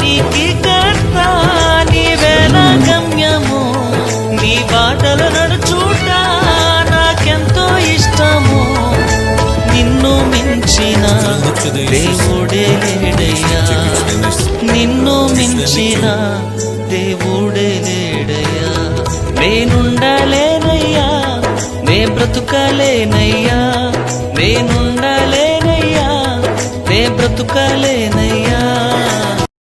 విశ్వానికి కర్త నీవే నా గమ్యము నీ బాటలో నడుచుట నాకెంతో ఇష్టము. నిన్ను మించిన దేవుడే లేడయ్యా. నిన్ను మించిన దేవుడే లేడయ్యా. నేనుండలేనయ్యా నే బ్రతుకలేనయ్యా. నేనుండలేనయ్యా నే బ్రతుకలేనయ్యా.